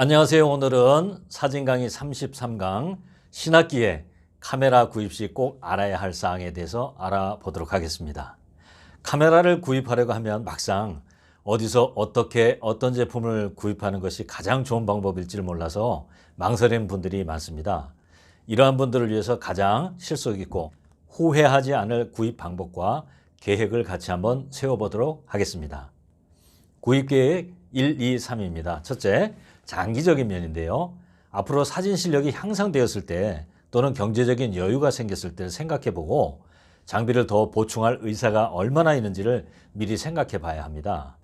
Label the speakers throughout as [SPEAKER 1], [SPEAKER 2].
[SPEAKER 1] 안녕하세요. 오늘은 사진 강의 33강 신학기에 카메라 구입 시 꼭 알아야 할 사항에 대해서 알아보도록 하겠습니다. 카메라를 구입하려고 하면 막상 어디서 어떻게 어떤 제품을 구입하는 것이 가장 좋은 방법일지를 몰라서 망설이는 분들이 많습니다. 이러한 분들을 위해서 가장 실속 있고 후회하지 않을 구입 방법과 계획을 같이 한번 세워보도록 하겠습니다. 구입 계획 1, 2, 3입니다. 첫째, 장기적인 면인데요. 앞으로 사진 실력이 향상되었을 때 또는 경제적인 여유가 생겼을 때를 생각해 보고 장비를 더 보충할 의사가 얼마나 있는지를 미리 생각해 봐야 합니다.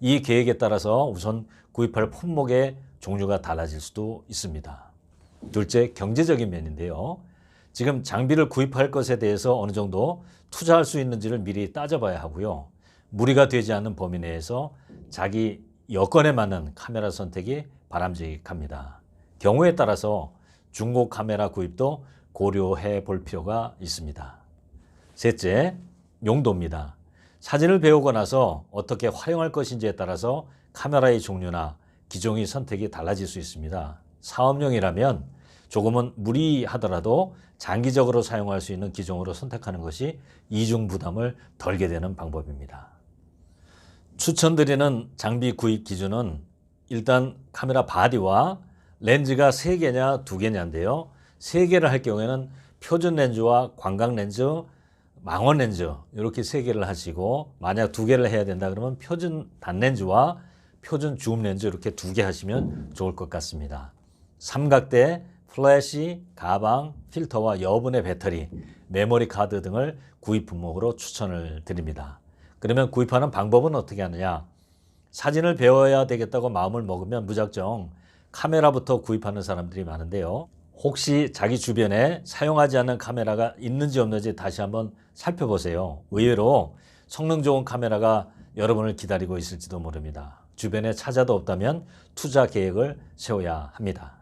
[SPEAKER 1] 이 계획에 따라서 우선 구입할 품목의 종류가 달라질 수도 있습니다. 둘째, 경제적인 면인데요. 지금 장비를 구입할 것에 대해서 어느 정도 투자할 수 있는지를 미리 따져봐야 하고요. 무리가 되지 않는 범위 내에서 자기 여건에 맞는 카메라 선택이 바람직합니다. 경우에 따라서 중고 카메라 구입도 고려해 볼 필요가 있습니다. 셋째, 용도입니다. 사진을 배우고 나서 어떻게 활용할 것인지에 따라서 카메라의 종류나 기종의 선택이 달라질 수 있습니다. 사업용이라면 조금은 무리하더라도 장기적으로 사용할 수 있는 기종으로 선택하는 것이 이중 부담을 덜게 되는 방법입니다. 추천드리는 장비 구입 기준은 일단 카메라 바디와 렌즈가 3개냐 2개냐인데요. 3개를 할 경우에는 표준 렌즈와 광각 렌즈, 망원 렌즈 이렇게 3개를 하시고 만약 2개를 해야 된다 그러면 표준 단렌즈와 표준 줌 렌즈 이렇게 2개 하시면 좋을 것 같습니다. 삼각대, 플래시, 가방, 필터와 여분의 배터리, 메모리 카드 등을 구입 품목으로 추천을 드립니다. 그러면 구입하는 방법은 어떻게 하느냐? 사진을 배워야 되겠다고 마음을 먹으면 무작정 카메라부터 구입하는 사람들이 많은데요. 혹시 자기 주변에 사용하지 않는 카메라가 있는지 없는지 다시 한번 살펴보세요. 의외로 성능 좋은 카메라가 여러분을 기다리고 있을지도 모릅니다. 주변에 찾아도 없다면 투자 계획을 세워야 합니다.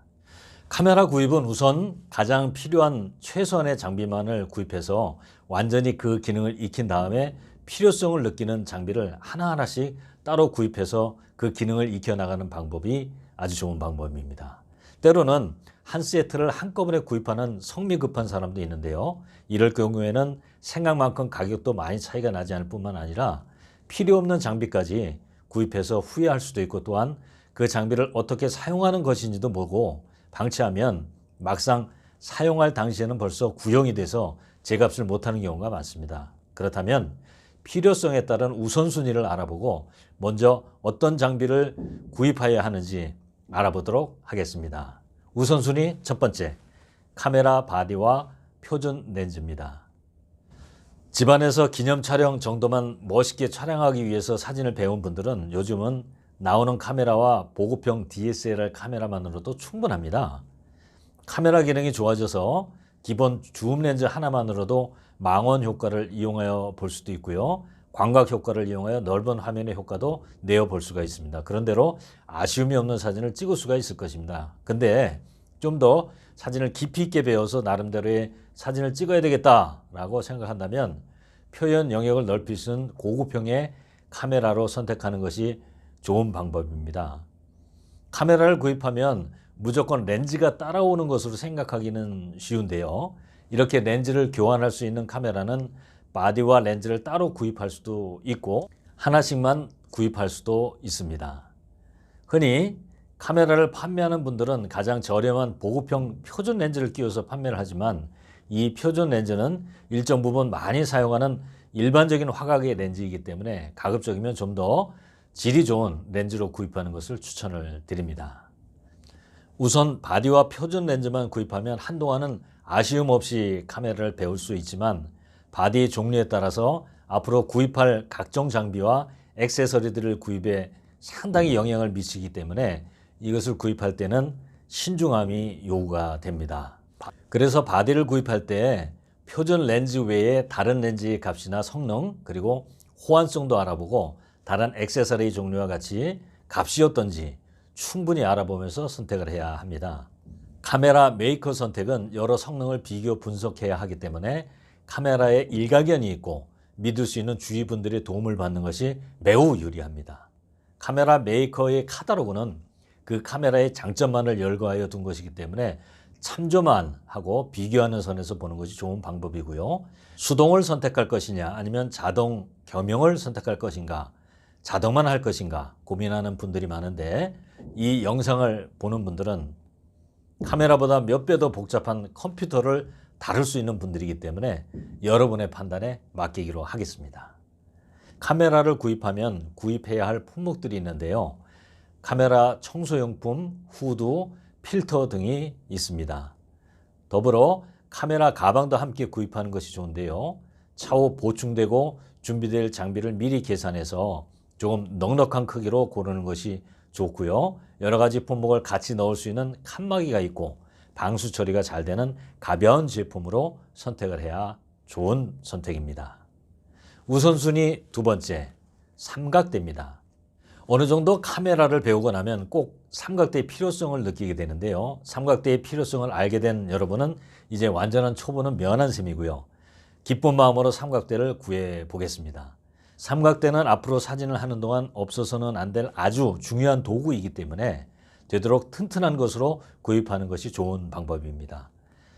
[SPEAKER 1] 카메라 구입은 우선 가장 필요한 최소한의 장비만을 구입해서 완전히 그 기능을 익힌 다음에 필요성을 느끼는 장비를 하나하나씩 따로 구입해서 그 기능을 익혀나가는 방법이 아주 좋은 방법입니다. 때로는 한 세트를 한꺼번에 구입하는 성미 급한 사람도 있는데요. 이럴 경우에는 생각만큼 가격도 많이 차이가 나지 않을 뿐만 아니라 필요 없는 장비까지 구입해서 후회할 수도 있고 또한 그 장비를 어떻게 사용하는 것인지도 모르고 방치하면 막상 사용할 당시에는 벌써 구형이 돼서 제값을 못하는 경우가 많습니다. 그렇다면 필요성에 따른 우선순위를 알아보고 먼저 어떤 장비를 구입해야 하는지 알아보도록 하겠습니다. 우선순위 첫 번째, 카메라 바디와 표준 렌즈입니다. 집안에서 기념 촬영 정도만 멋있게 촬영하기 위해서 사진을 배운 분들은 요즘은 나오는 카메라와 보급형 DSLR 카메라만으로도 충분합니다. 카메라 기능이 좋아져서 기본 줌 렌즈 하나만으로도 망원 효과를 이용하여 볼 수도 있고요. 광각 효과를 이용하여 넓은 화면의 효과도 내어 볼 수가 있습니다. 그런대로 아쉬움이 없는 사진을 찍을 수가 있을 것입니다. 근데 좀 더 사진을 깊이 있게 배워서 나름대로의 사진을 찍어야 되겠다라고 생각한다면 표현 영역을 넓힐 수 있는 고급형의 카메라로 선택하는 것이 좋은 방법입니다. 카메라를 구입하면 무조건 렌즈가 따라오는 것으로 생각하기는 쉬운데요. 이렇게 렌즈를 교환할 수 있는 카메라는 바디와 렌즈를 따로 구입할 수도 있고 하나씩만 구입할 수도 있습니다. 흔히 카메라를 판매하는 분들은 가장 저렴한 보급형 표준 렌즈를 끼워서 판매를 하지만 이 표준 렌즈는 일정 부분 많이 사용하는 일반적인 화각의 렌즈이기 때문에 가급적이면 좀 더 질이 좋은 렌즈로 구입하는 것을 추천을 드립니다. 우선 바디와 표준 렌즈만 구입하면 한동안은 아쉬움 없이 카메라를 배울 수 있지만 바디 종류에 따라서 앞으로 구입할 각종 장비와 액세서리들을 구입에 상당히 영향을 미치기 때문에 이것을 구입할 때는 신중함이 요구가 됩니다. 그래서 바디를 구입할 때 표준 렌즈 외에 다른 렌즈의 값이나 성능 그리고 호환성도 알아보고 다른 액세서리 종류와 같이 값이 어떤지 충분히 알아보면서 선택을 해야 합니다. 카메라 메이커 선택은 여러 성능을 비교 분석해야 하기 때문에 카메라에 일가견이 있고 믿을 수 있는 주위 분들의 도움을 받는 것이 매우 유리합니다. 카메라 메이커의 카탈로그는 그 카메라의 장점만을 열거하여 둔 것이기 때문에 참조만 하고 비교하는 선에서 보는 것이 좋은 방법이고요. 수동을 선택할 것이냐 아니면 자동 겸용을 선택할 것인가 자동만 할 것인가 고민하는 분들이 많은데 이 영상을 보는 분들은 카메라보다 몇 배 더 복잡한 컴퓨터를 다룰 수 있는 분들이기 때문에 여러분의 판단에 맡기기로 하겠습니다. 카메라를 구입하면 구입해야 할 품목들이 있는데요. 카메라 청소용품, 후드, 필터 등이 있습니다. 더불어 카메라 가방도 함께 구입하는 것이 좋은데요. 차후 보충되고 준비될 장비를 미리 계산해서 조금 넉넉한 크기로 고르는 것이 좋고요. 여러 가지 품목을 같이 넣을 수 있는 칸막이가 있고 방수 처리가 잘 되는 가벼운 제품으로 선택을 해야 좋은 선택입니다. 우선순위 두 번째, 삼각대입니다. 어느 정도 카메라를 배우고 나면 꼭 삼각대의 필요성을 느끼게 되는데요. 삼각대의 필요성을 알게 된 여러분은 이제 완전한 초보는 면한 셈이고요. 기쁜 마음으로 삼각대를 구해 보겠습니다. 삼각대는 앞으로 사진을 하는 동안 없어서는 안 될 아주 중요한 도구이기 때문에 되도록 튼튼한 것으로 구입하는 것이 좋은 방법입니다.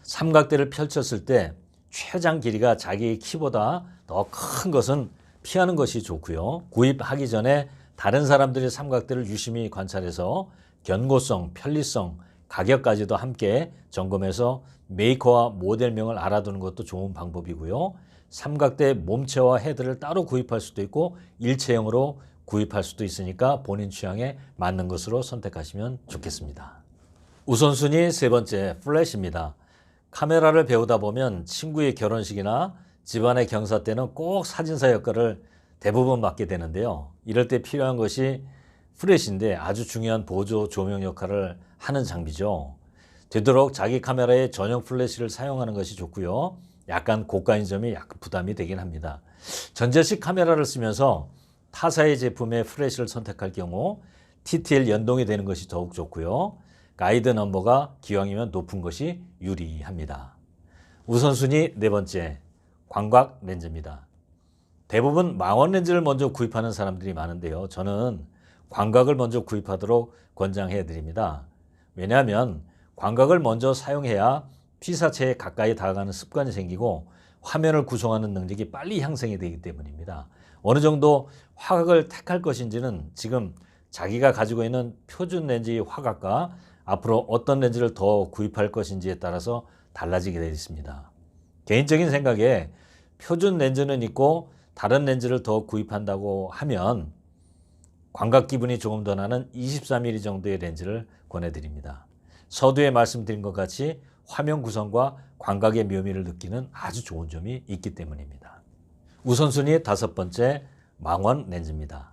[SPEAKER 1] 삼각대를 펼쳤을 때 최장 길이가 자기 키보다 더 큰 것은 피하는 것이 좋고요. 구입하기 전에 다른 사람들의 삼각대를 유심히 관찰해서 견고성, 편리성, 가격까지도 함께 점검해서 메이커와 모델명을 알아두는 것도 좋은 방법이고요. 삼각대 몸체와 헤드를 따로 구입할 수도 있고 일체형으로 구입할 수도 있으니까 본인 취향에 맞는 것으로 선택하시면 좋겠습니다. 우선순위 세 번째, 플래시입니다. 카메라를 배우다 보면 친구의 결혼식이나 집안의 경사 때는 꼭 사진사 역할을 대부분 맡게 되는데요. 이럴 때 필요한 것이 플래시인데 아주 중요한 보조 조명 역할을 하는 장비죠. 되도록 자기 카메라에 전용 플래시를 사용하는 것이 좋고요. 약간 고가인 점이 약간 부담이 되긴 합니다. 전자식 카메라를 쓰면서 타사의 제품의 플래시를 선택할 경우 TTL 연동이 되는 것이 더욱 좋고요. 가이드 넘버가 기왕이면 높은 것이 유리합니다. 우선순위 네 번째, 광각 렌즈입니다. 대부분 망원 렌즈를 먼저 구입하는 사람들이 많은데요. 저는 광각을 먼저 구입하도록 권장해 드립니다. 왜냐하면 광각을 먼저 사용해야 피사체에 가까이 다가가는 습관이 생기고 화면을 구성하는 능력이 빨리 향상이 되기 때문입니다. 어느 정도 화각을 택할 것인지는 지금 자기가 가지고 있는 표준 렌즈의 화각과 앞으로 어떤 렌즈를 더 구입할 것인지에 따라서 달라지게 되어 있습니다. 개인적인 생각에 표준 렌즈는 있고 다른 렌즈를 더 구입한다고 하면 광각 기분이 조금 더 나는 24mm 정도의 렌즈를 권해드립니다. 서두에 말씀드린 것 같이 화면 구성과 광각의 묘미를 느끼는 아주 좋은 점이 있기 때문입니다. 우선순위 다섯 번째 망원 렌즈입니다.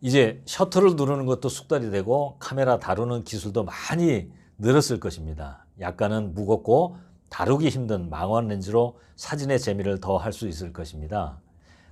[SPEAKER 1] 이제 셔터를 누르는 것도 숙달이 되고 카메라 다루는 기술도 많이 늘었을 것입니다. 약간은 무겁고 다루기 힘든 망원 렌즈로 사진의 재미를 더 할 수 있을 것입니다.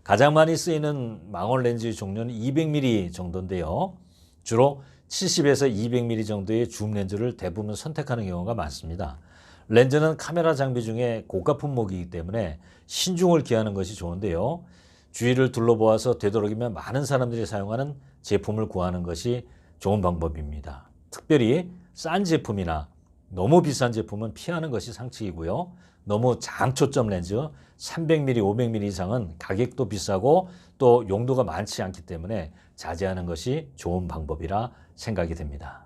[SPEAKER 1] 가장 많이 쓰이는 망원 렌즈의 종류는 200mm 정도인데요. 주로 70에서 200mm 정도의 줌 렌즈를 대부분 선택하는 경우가 많습니다. 렌즈는 카메라 장비 중에 고가 품목이기 때문에 신중을 기하는 것이 좋은데요. 주위를 둘러보아서 되도록이면 많은 사람들이 사용하는 제품을 구하는 것이 좋은 방법입니다. 특별히 싼 제품이나 너무 비싼 제품은 피하는 것이 상책이고요. 너무 장초점 렌즈 300mm, 500mm 이상은 가격도 비싸고 또 용도가 많지 않기 때문에 자제하는 것이 좋은 방법이라 생각이 됩니다.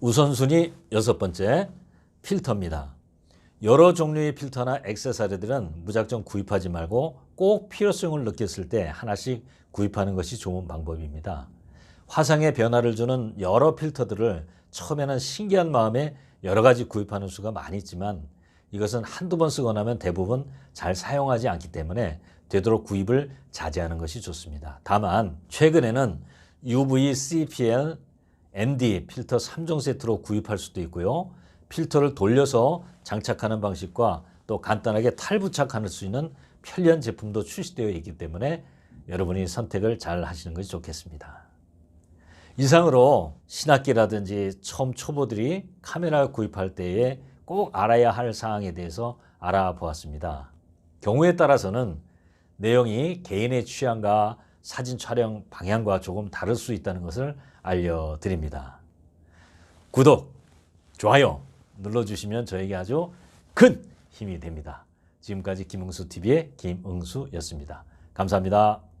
[SPEAKER 1] 우선순위 여섯 번째 필터입니다. 여러 종류의 필터나 액세서리들은 무작정 구입하지 말고 꼭 필요성을 느꼈을 때 하나씩 구입하는 것이 좋은 방법입니다. 화상의 변화를 주는 여러 필터들을 처음에는 신기한 마음에 여러 가지 구입하는 수가 많이 있지만 이것은 한두 번 쓰고 나면 대부분 잘 사용하지 않기 때문에 되도록 구입을 자제하는 것이 좋습니다. 다만 최근에는 UV, CPL, ND 필터 3종 세트로 구입할 수도 있고요. 필터를 돌려서 장착하는 방식과 또 간단하게 탈부착할 수 있는 편리한 제품도 출시되어 있기 때문에 여러분이 선택을 잘 하시는 것이 좋겠습니다. 이상으로 신학기라든지 처음 초보들이 카메라 구입할 때에 꼭 알아야 할 사항에 대해서 알아보았습니다. 경우에 따라서는 내용이 개인의 취향과 사진 촬영 방향과 조금 다를 수 있다는 것을 알려드립니다. 구독, 좋아요 눌러주시면 저에게 아주 큰 힘이 됩니다. 지금까지 김응수 TV의 김응수였습니다. 감사합니다.